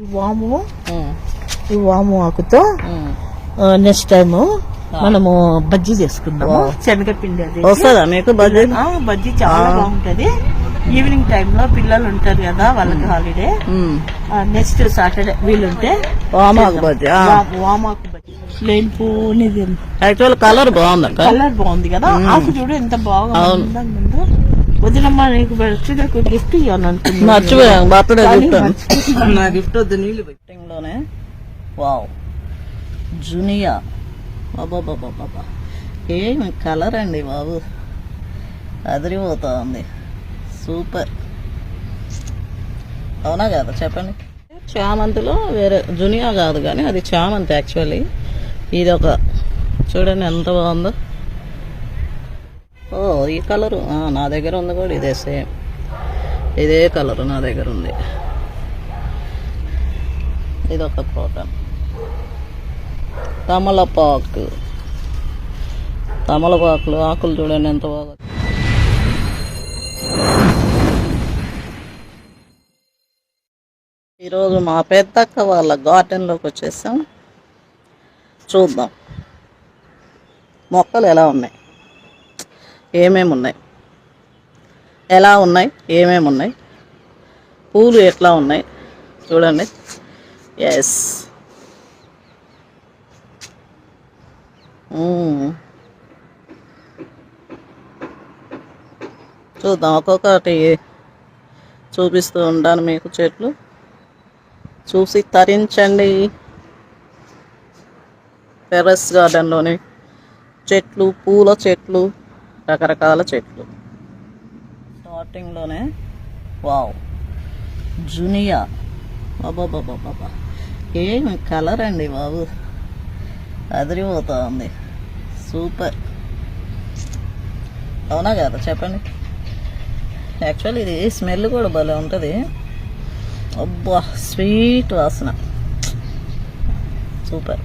ఈ వాము ఈ వాము ఆకుతో. నెక్స్ట్ టైం మనము బజ్జీ చేసుకుందాము. శనగపిండి అది వస్తుందా మీకు బజ్జీ? బజ్జీ చాలా బాగుంటది. ఈవినింగ్ టైమ్లో పిల్లలు ఉంటారు కదా వాళ్ళకి హాలిడే. నెక్స్ట్ సాటర్డే వీలుంటే వామాకు బజ్జీ వామాకు బజ్జీ. ప్లేన్ పూనిది. యాక్చువల్ కలర్ బాగుందక్క కలర్ బాగుంది కదా. ఆకు చూడు ఎంత బాగా అందంగా ఉందో. వదినమ్మా నీకు బర్త్డేకు గిఫ్ట్ ఇవ్వాలి అనుకున్నా మర్చిపోయాం బర్త్డే గిఫ్ట్ నా గిఫ్ట్ వద్దు నీళ్ళు లోనే వావ్. జునియా. బాబా ఏమి కలర్ అండి బాబు? అదిరిపోతా ఉంది సూపర్. అవునా కదా? చెప్పండి. చామంతిలో వేరే జునియా కాదు కానీ అది చామంతి యాక్చువల్లీ ఇది ఒక చూడండి ఎంత బాగుందో. ఓ ఈ కలరు నా దగ్గర ఉంది కూడా ఇదే సేమ్ ఇదే కలరు నా దగ్గర ఉంది. ఇది ఒక ప్రోటాన్ తమలపాకు. తమలపాకులు ఆకులు చూడండి ఎంత బాగా ఈరోజు మా పెద్దక్క వాళ్ళ గార్డెన్లోకి వచ్చేసాం. చూద్దాం. మొక్కలు ఎలా ఉన్నాయి? ఏమేమి ఉన్నాయి? ఎలా ఉన్నాయి? ఏమేమి ఉన్నాయి? పూలు ఎట్లా ఉన్నాయి? చూడండి. ఎస్ చూద్దాం. ఒక్కొక్కటి చూపిస్తూ ఉంటాను మీకు చెట్లు. చూసి తరించండి. టెర్రస్ గార్డెన్లోని చెట్లు పూల చెట్లు. రకరకాల చెట్లు. స్టార్టింగ్లోనే వావ్. జునియా. బాబా ఏం కలర్ అండి బాబు. అదిరిపోతా ఉంది సూపర్. అవునా కదా? చెప్పండి. యాక్చువల్లీ ఇది స్మెల్ కూడా భలే ఉంటుంది. అబ్బా స్వీట్ వాసన. సూపర్.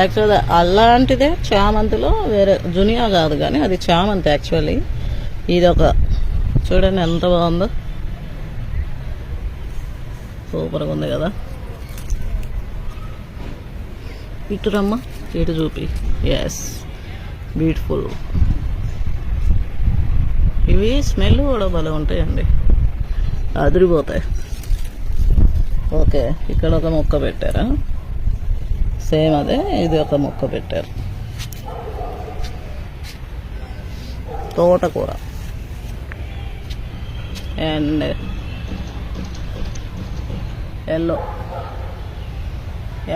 యాక్చువల్గా అలాంటిదే చామంతిలో వేరే జునియా కాదు కానీ అది చామంతి యాక్చువల్లీ. ఇది ఒక చూడండి ఎంత బాగుందో. సూపర్గా ఉంది కదా. ఇటు రమ్మ ఇటు చూపి. ఎస్ బ్యూటిఫుల్ ఇవి స్మెల్ కూడా భలే ఉంటాయండి. అదిరిపోతాయి. ఓకే ఇక్కడ ఒక మొక్క పెట్టారా? సేమ్ అదే ఇది ఒక మొక్క పెట్టారు తోటకూర అండ్ ఎల్లో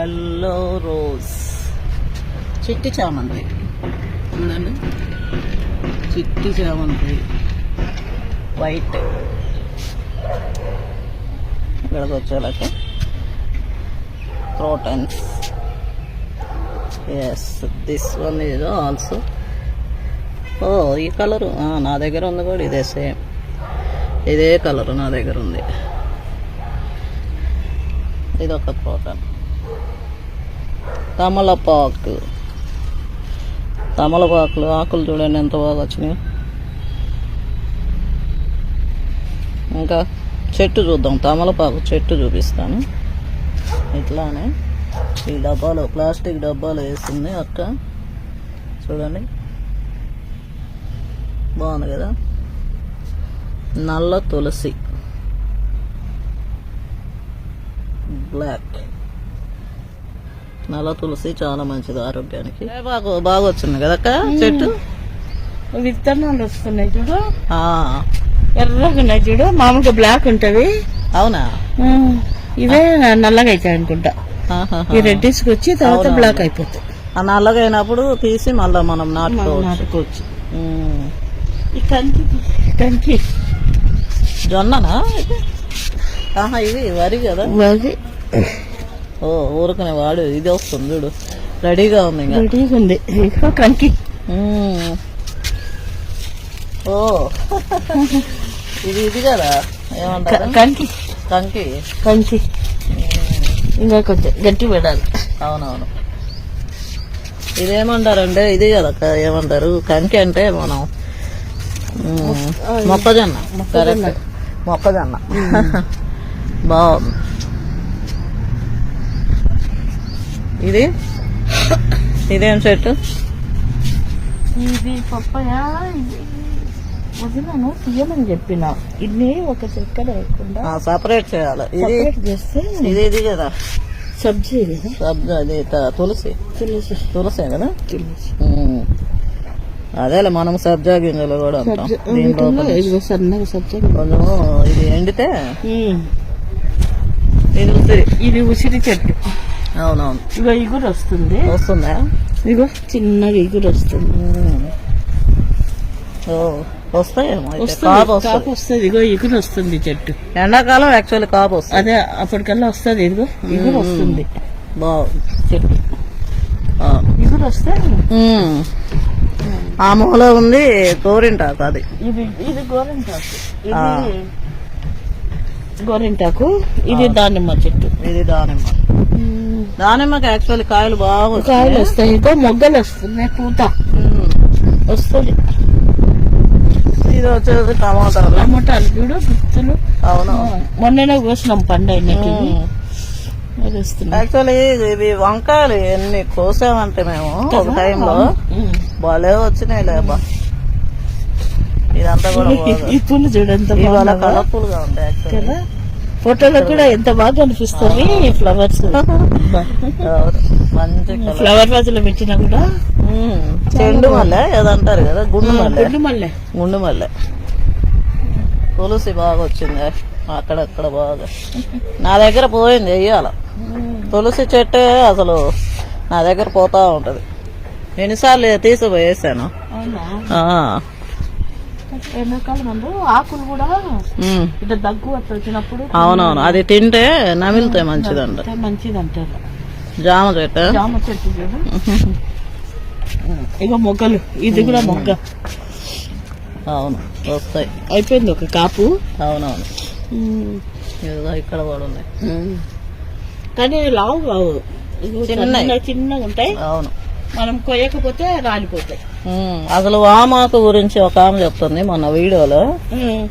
ఎల్లో రోజ్ చిట్టి చామంతి ఉందండి చిట్టి చామంతి వైట్ ఇక్కడికి వచ్చేలాక crotons yes this one is also oh oh, ఈ కలరు నా దగ్గర ఉంది కూడా ఇదే సేమ్ ఇదే కలరు నా దగ్గర ఉంది. ఇదొక ప్రోటన్ తమలపాకు. తమలపాకులు ఆకులు చూడండి ఎంత బాగా వచ్చినాయి. ఇంకా చెట్టు చూద్దాం. తమలపాకు చెట్టు చూపిస్తాను. ఇట్లానే. ఈ డబ్బాలో ప్లాస్టిక్ డబ్బాలో వేసింది అక్క. చూడండి. బాగుంది కదా? నల్ల తులసి. బ్లాక్ నల్ల తులసి చాలా మంచిది ఆరోగ్యానికి. బాగా బాగా వచ్చింది కదా అక్క? చెట్టు? విత్తనాలు వస్తున్నాయి చూడు. ఎర్రగా ఉన్నాయి చూడు. మామూలుగా బ్లాక్ ఉంటవి అవునా? ఇవే నల్లగా అవుతాయి అనుకుంటా. ఈ రెడ్డిస్ వచ్చి తర్వాత బ్లాక్ అయిపోతాయి. ఆ నల్లగా అయినప్పుడు తీసి మళ్ళీ మనం నాటుకోవచ్చు. నాటుకోవచ్చు. ఉమ్. ఈ కంకి కంకి. జొన్ననా? ఆహా ఇది వరి కదా. బాగా ఓ ఊరుకునే వాడు. ఇది వస్తుంది చూడు. రెడీగా ఉంది ఇంకా. రెడీగా ఉంది. కంకి. ఓ. ఇది ఇది కదా? ఏమంటారు? కంకి. కంకి. కంకి. ఇంకా కొంచెం గట్టి పెట్టాలి. అవునవును. ఇదేమంటారంటే ఇది కదా ఏమంటారు? కంకి అంటే మనం మొక్కజొన్న. మొక్కజొన్న. కరెక్ట్ మొక్కజొన్న. బాగుంది. ఇది? ఇదేం చెట్టు? ఇది పప్పయ? ఇది వదినాను తీయమని చెప్పిన. ఇది ఒక చెక్క లేకుండా సపరేట్ చేయాలి. ఇది చేస్తే ఇది ఇది కదా. సబ్జీ కదా. సబ్జా త- తులసి. తులసి. తులసే కదా? తులసి. అదేలే మనం సబ్జా గింజలు కూడా కొంచెం ఇది ఎండితే. ఇది ఉసిరి. ఇది ఉసిరి చెట్టు. అవునవును. ఇగో ఇగురు వస్తుంది. వస్తుందా? ఇగో చిన్నగా ఇగురు వస్తుంది. ఓ. వస్తాయేమో కాపు కాపు వస్తుంది వస్తుంది ఇగో ఇగురు వస్తుంది చెట్టు. ఎండాకాలం యాక్చువల్లీ కాపు వస్తుంది అదే అప్పటికల్లా వస్తుంది ఇదిగో. ఇగురు వస్తుంది. బాగుంది చెట్టు. ఇగురు వస్తే. ఆ మూల ఉంది గోరింటాకు అది. ఇది ఇది గోరింటాకు. ఇది గోరింటాకు. ఇది దానిమ్మ చెట్టు. ఇది దానిమ్మ. దానిమ్మకి యాక్చువల్లీ కాయలు బాగా కాయలు వస్తాయి. ఇగో మొగ్గలు వస్తున్నాయి పూత. వస్తుంది. ఇది వచ్చేసి టమాటాలు. టమాటాలు చూడు గుత్తులు. అవును. మొన్ననే కోసినాం పండు వస్తున్నాయి యాక్చువల్లీ ఇవి వంకాయలు ఎన్ని కోసామంటే మేము ఒక టైంలో. భలే వచ్చినాయి లేబా ఇదంతా కూడా ఈ పూలు. కలర్ఫుల్గా యాక్చువల్లీ. ఫోటోలో కూడా ఎంత బాగా అనిపిస్తుంది ఫ్లవర్స్. ఫ్లవర్ వాజులో పెట్టినా కూడా. చెండు మల్లె ఏదంటారు కదా గుండు మల్లె. గుడ్డు మల్లె. గుండు మల్లె. తులసి బాగా వచ్చింది అక్కడక్కడ బాగా. నా దగ్గర పోయింది వెయ్యాల. తులసి చెట్టు అసలు నా దగ్గర పోతా ఉంటది. ఎన్నిసార్లు తీసిపోయేసాను ఆకులు కూడా దగ్గు వచ్చినప్పుడు అవునవును అది తింటే నమిలితే మంచిదంట. తింటే మంచిది అంటారు జామ చెట్టు జామ చెట్టు చూడు ఇక మొగ్గలు. ఇది కూడా మొగ్గ. అవును వస్తాయి. అయిపోయింది ఒక కాపు. అవునవును. ఇక్కడ కూడా ఉన్నాయి. కానీ లావు కావు. ఇదిగో చిన్నవి. చిన్న చిన్నగా ఉంటాయి. అవును. మనం కొయ్యకపోతే రాలిపోతాయి. అసలు వామాకు గురించి ఒక ఆమె చెప్తుంది మొన్న వీడియోలో.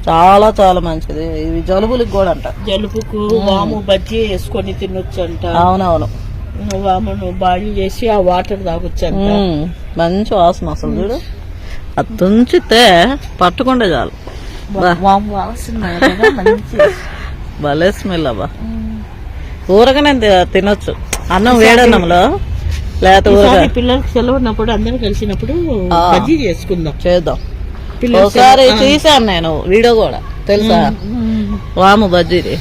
చాలా చాలా మంచిది. ఇవి జలుబులకు కూడా అంట. జలుబుకు వాము బజ్జీ వేసుకొని తినొచ్చు అంట అవునవును. వామును బాడీ చేసి ఆ వాటర్ తాగొచ్చు అంట ఉమ్. మంచి వాసన అసలు చూడు. అది తుంచితే పట్టుకుంటే చాలు. భలే స్మెల్ అబ్బా. ఊరగానే తినొచ్చు. అన్నం వేడన్నంలో లేకపోతే పిల్లలకి సెలవు ఉన్నప్పుడు అందరం కలిసినప్పుడు. బజ్జీ చేసుకుందాం. చేద్దాం. ఒకసారి చూసాను నేను వీడియో కూడా తెలుసా? వాము బజ్జీది.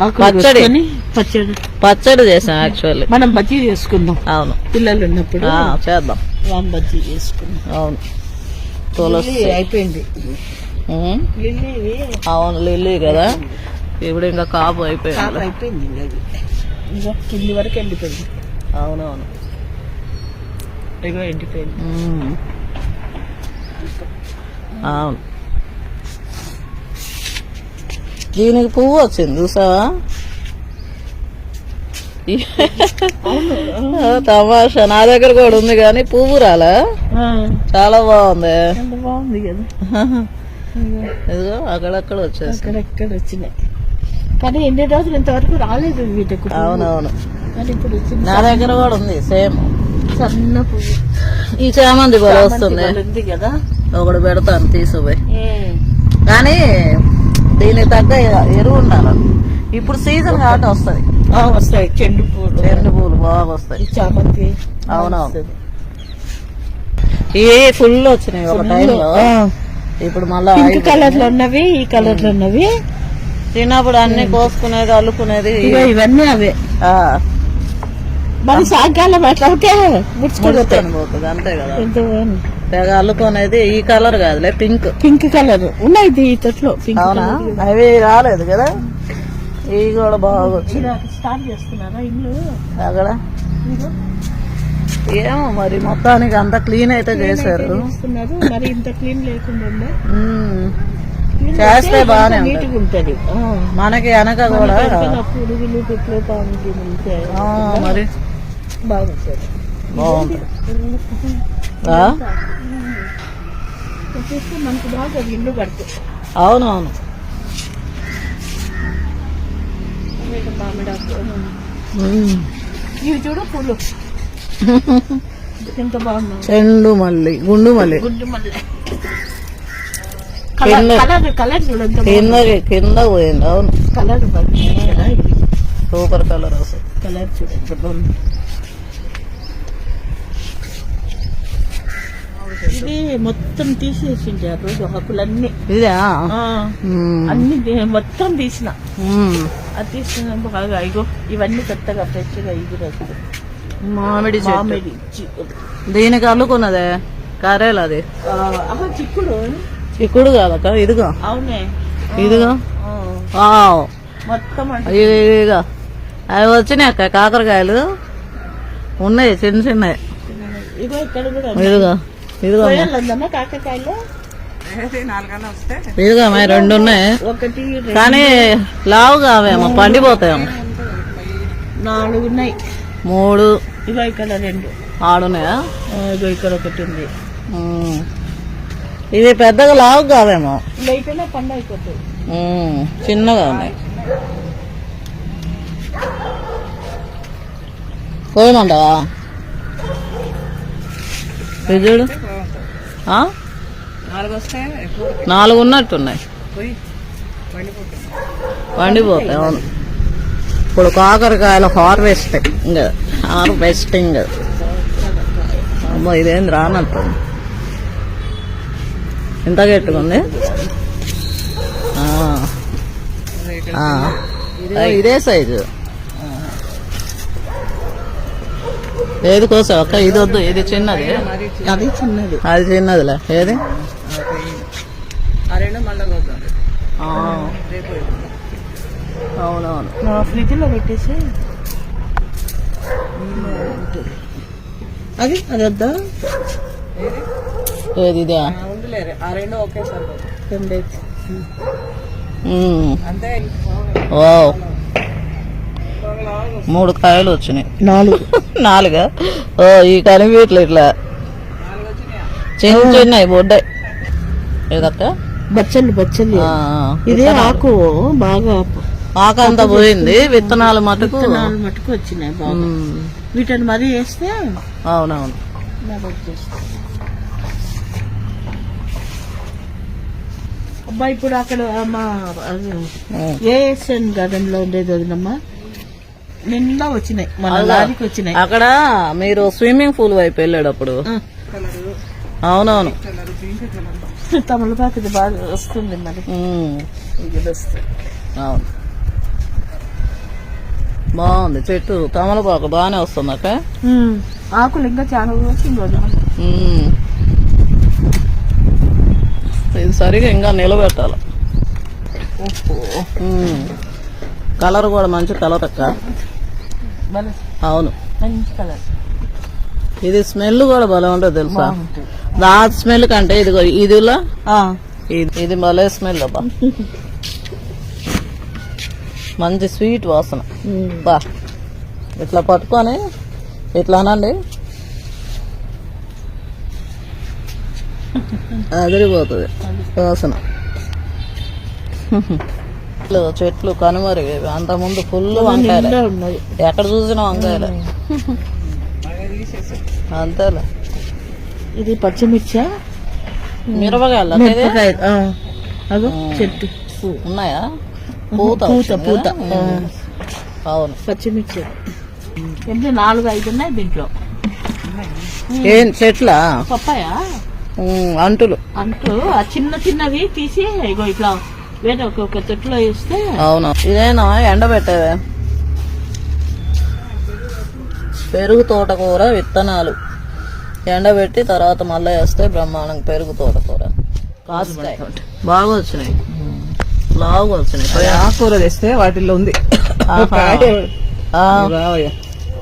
పచ్చడి. పచ్చడి. పచ్చడి చేసాం యాక్చువల్లీ మనం బజ్జీ చేసుకుందాం. అవును. పిల్లలు ఉన్నప్పుడు ఆ, చేద్దాం. వాము బజ్జీ చేసుకుందాం. అవును. తులసి. అయిపోయింది. అవును లిల్లీ కదా. ఇప్పుడు ఇంకా కాపు అయిపోయింది. అయిపోయింది ఇంకా కింది వరకు ఎండిపోయింది. అవునవును. ఇగో ఎండిపోయింది. అవును. దీనికి పువ్వు వచ్చింది చూసావా? తమాషా. నా దగ్గర కూడా ఉంది కానీ పువ్వు రాలా? చాలా బాగుంది. బాగుంది కదా. ఇదిగో అక్కడక్కడ వచ్చేసి అక్కడెక్కడ వచ్చినాయి. కానీ ఎన్ని రోజులు ఇంతవరకు రాలేదు వీటికి. అవునవును. కానీ ఇప్పుడు వచ్చింది. నా దగ్గర కూడా ఉంది సేమ్. సన్న పువ్వు. ఈ చామంతి కూడా వస్తుంది. కదా. ఒకటి పెడతాను తీసుకుపోయి కానీ దీనికి తగ్గ ఎరువు ఉండాలి ఇప్పుడు సీజన్ కాబట్టి వస్తుంది. వస్తాయి. చెండు పూలు. రెండు పూలు బాగా వస్తాయి. చామంతి అవునవును. ఇవి ఫుల్ వచ్చినాయి ఒక టైంలో. ఇప్పుడు మళ్ళా పింక్. కలర్లో ఉన్నవి ఈ కలర్లో ఉన్నవి. చిన్నప్పుడు అన్ని కోసుకునేది అల్లుకునేది. ఇవన్నీ అవే. మరి సాయంకాలం అట్లా ముడుచుకుంటాయి ముడుచుకొని పోతుంది అంతే కదా. తెగ అల్లుకునేది ఈ కలర్ కాదులే పింక్. Pink colour. ఉన్నాయి ఇది ఈ తొట్లో పింక్ అవునా? అవి రాలేదు కదా? ఇవి కూడా బాగా స్టార్ట్ చేస్తున్నారా ఇల్లు? అక్కడ? ఏమో మరి మొత్తానికి అంతా క్లీన్ అయితే చేశారు. మరి ఇంత క్లీన్ లేకుండా చేస్తే బాగానే ఉంటది. మనకి వెనక కూడా పురుగులు పిట్లు పాములు మరి. బాగుంటుంది? చూస్తే మనకు బాగా ఇల్లు అవునవును. ఇవి చూడు పూలు ఎంత బాగున్నాయి చెండు మల్లి గుండు మల్లి గుడ్డు మల్లె కింద- పోయింది అవును. కలర్ సూపర్ కలర్ అసలు. కలర్ చూడు ఎంత బాగుంది ఇది మొత్తం తీసేసింది ఆ రోజు ఆకులన్నీ ఇదా. అన్ని మొత్తం తీసిన. అది తీసిన బాగా ఇగో ఇవన్నీ కొత్తగా ఫ్రెష్గా ఇది రోజులు మామిడి మామిడి చిక్కుడు. దీనికి అల్లుకున్నదే? కరేలు అది చిక్కుడు. చిక్కుడు కాదక్క ఇదిగో. అవునే. ఇదిగో. మొత్తం ఇదిగో అవి వచ్చినాయి అక్క కాకరకాయలు. ఉన్నాయి చిన్న చిన్నవి. ఇదిగో. ఇదిగో కాకరకాయలు? ఇదిగో అమ్మాయి రెండు ఉన్నాయి. కానీ లావు కావేమో పండిపోతాయేమో నాలుగు ఉన్నాయి. మూడు. ఇగో ఇక్కడ రెండు. ఆడున్నాయా ఆ, ఇగో ఇక్కడ ఒకటి ఉంది. ఇవి పెద్దగా లావు కావేమో చిన్నగా ఉన్నాయి. కోయమంటావా? ఇది చూడు నాలుగు ఉన్నట్టున్నాయి పండిపోతాయి అవును. ఇప్పుడు కాకరకాయలు హార్వెస్టింగ్ హార్వెస్టింగ్. అమ్మో ఇదేం రానట్టుంది ఇంత గట్టుకుంది ఇదే సైజు. ఏది కోసం అక్క? ఇది వద్దు ఇది చిన్నది. అది చిన్నది. అది చిన్నదిలే. ఏది. అవునవును. ఫ్రిడ్జ్లో పెట్టేసి. అది అది వద్దా? ఏది? ఇదే. వావ్. మూడు కాయలు వచ్చినాయి. నాలుగు. నాలుగా? ఓ ఈ కనిపించట్లు ఇట్లా. చిన్న చిన్నవి బొడ్డాయి. ఏదక్క బచ్చలు బచ్చలు ఆ, ఇదే ఆకు బాగా ఆకంతా పోయింది. విత్తనాలు మటుకు. విత్తనాలు మటుకు వచ్చినాయి బాగా. వీటిని మరీ వేస్తే అవునవును. అబ్బా ఇప్పుడు అక్కడ మా. ఏఎస్ఎన్ గార్డెన్లో ఉండేది వదినమ్మా? నిన్న వచ్చినాయి. మన. లారీకి వచ్చినాయి. అక్కడ మీరు స్విమ్మింగ్ పూల్ వైపు వెళ్ళేటప్పుడు. అవునవును. తమలపాకు ఇది బాగా వస్తుంది మరి. ఉమ్, ఇది వస్తుంది అవును. బాగుంది. చెట్టు తమలపాకు బాగానే వస్తుంది అక్క. ఆకులు ఇంకా చాలా ఉమ్. ఇది సరిగా ఇంకా నిలబెట్టాలి. కలర్ కూడా మంచి కలర్ అక్క. అవును. ఇది స్మెల్ కూడా భలే ఉంటుంది తెలుసా? దా స్మెల్ కంటే ఇది ఇదిలా? ఆ, ఇది ఇది భలే స్మెల్ అబ్బా. మంచి స్వీట్ వాసన. బా. ఇట్లా పట్టుకొని ఇట్లా అనండి. అదిరిపోతుంది. వాసన. చెట్లు అంత ముందు ఫుల్ వంకాయలు. ఎక్కడ చూసినా వంకాయలు. అంతేలే. ఇది పచ్చిమిర్చా? మిరపకాయలు అగో చెట్టు. ఉన్నాయా? పూత పూత పూత. అవును. పచ్చిమిర్చి. ఎన్ని? నాలుగు ఐదు ఉన్నాయి దీంట్లో. ఏం చెట్లా? పప్పాయ? అంటులు. అంటూ ఆ చిన్న చిన్నవి తీసి ఇగో ఇట్లా వేరే ఒక ఒక తొట్టులో వేస్తే అవును. ఇదేనా? ఎండబెట్టేవే పెరుగు తోటకూర విత్తనాలు. ఎండబెట్టి తర్వాత మళ్ళీ వేస్తే బ్రహ్మాండంగా పెరుగు తోటకూర. కాస్తాయి. బాగా వచ్చినాయి లావుగా వచ్చినాయి ఆకుకూర తెస్తే వాటిల్లో ఉంది.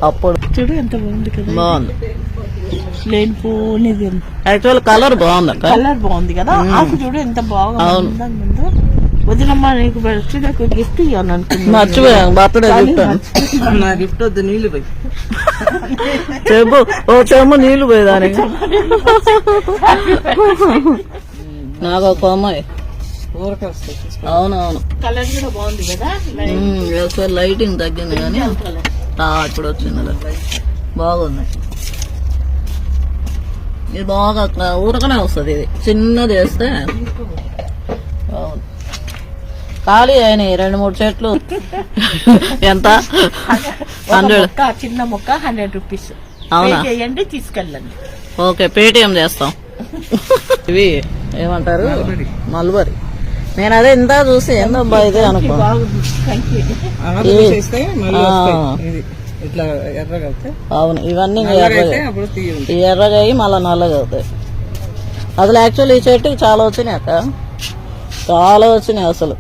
అప్పుడు. చూడు ఎంత బాగుంది కదా. బాగుంది. లేని పోనిది యాక్చువల్ కలర్ బాగుంది కలర్ బాగుంది కదా. ఆకు చూడు ఎంత బాగా అవును. వదినమ్మ నీకు వచ్చి నాకు గిఫ్ట్ ఇవ్వను అనుకున్నా మర్చిపోయాను బర్త్డే నా గిఫ్ట్ వద్దు నీళ్ళు పోయి. చెప్పు ఓ చెమ్ము నాకు ఒక అమ్మాయి. అవునవును. కలర్ కూడా బాగుంది కదా? లైటింగ్ తగ్గింది కానీ. ఇప్పుడు వచ్చింది. బాగుంది. ఇది బాగా ఊరకనే వస్తుంది ఇది. చిన్నది వేస్తే ఖాళీ అయినాయి రెండు మూడు చెట్లు ఎంత? హండ్రెడ్. చిన్న మొక్క హండ్రెడ్ రూపీస్. అవునా? చేయండి తీసుకెళ్ళండి. ఓకే పేటిఎం చేస్తాం. ఇవి ఏమంటారు? మల్బరీ. నేను అదే ఇంత చూసి ఏందబ్బా ఇదే అనుకో అవును ఇవన్నీ ఎర్రగా. అయ్యి మళ్ళీ నల్లగా అవుతాయి. అసలు యాక్చువల్ ఈ చెట్టుకి చాలా వచ్చినాయి అక్క. చాలా వచ్చినాయి అసలు.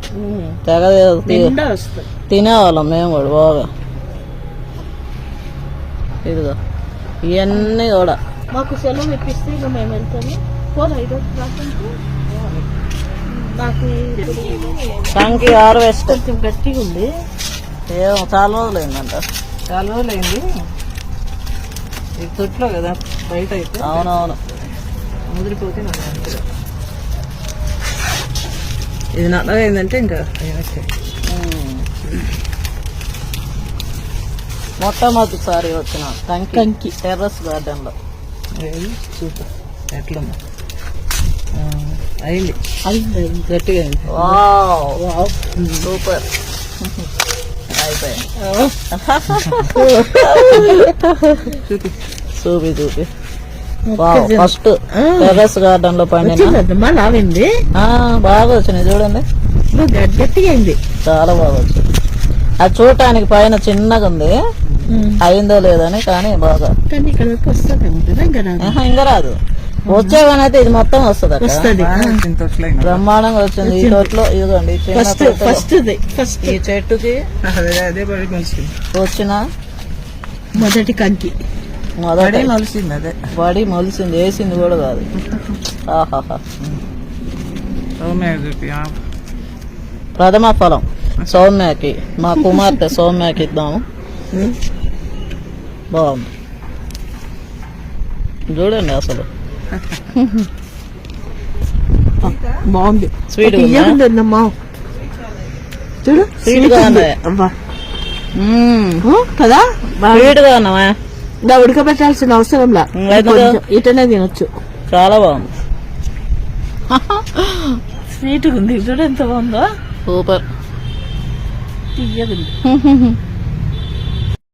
తెగ తినేవాళ్ళం మేము కూడా బాగా. ఇదిగో ఇవన్నీ కూడా. మాకు సెలవు ఇప్పిస్తే ఇక మేము వెళ్తాము. పోదా ఈరోజు నాకు కంకి హార్వెస్ట్. కొంచెం గట్టిగా ఉంది. ఏమో చాలా రోజులు అయిందంట చాలా రోజులు అయింది ఇది తొట్లో కదా బయట అయితే. అవునవును. ముదిరిపోతే నాకు మంచిగా. ఇది నల్లగా అయిందంటే ఇంకా. మొట్టమొదటిసారి వచ్చిన కంకి. టెర్రస్ గార్డెన్లో ఏది సూపర్. ఎట్లుంది? ఆ, అయింది. అయింది గట్టిగా అయింది. సూపర్. అయిపోయింది. చూపి చూపి. ఫస్ట్ టెర్రస్ గార్డెన్లో పండిన వచ్చిందమ్మా లావింది? ఆ, బాగా వచ్చినాయి చూడండి. గట్టిగా అయింది. చాలా బాగా వచ్చింది. అది చూడటానికి పైన చిన్నగా ఉంది. అయిందో లేదని కానీ బాగా. ఇంకా రాదు? రాదు. వచ్చేవనైతే ఇది మొత్తం వస్తుంది. బ్రహ్మాండంగా వచ్చింది. ఈ తోటలో ఇదిగోండి ఫస్ట్ ఈ చెట్టుకి వచ్చిన మొదటి కంకి పడి మలిసింది అదే. పడి మొలిసింది వేసింది కూడా కాదు. ప్రథమ ఫలం సౌమ్యకి. మా కుమార్తె సౌమ్యకి ఇద్దాము. బాగుంది. చూడండి అసలు. బాగుంది. ఉందమ్మా చూడు. ఆ, కదా? స్వీట్గా ఉన్నావా? ఇంకా ఉడకబెట్టాల్సిన అవసరం లా ఇంకా ఎందుకు? కొంచెం ఇటనే తినొచ్చు. చాలా బాగుంది. స్వీట్ ఉంది. చూడు ఎంత బాగుందో. సూపర్. తీయగుంది.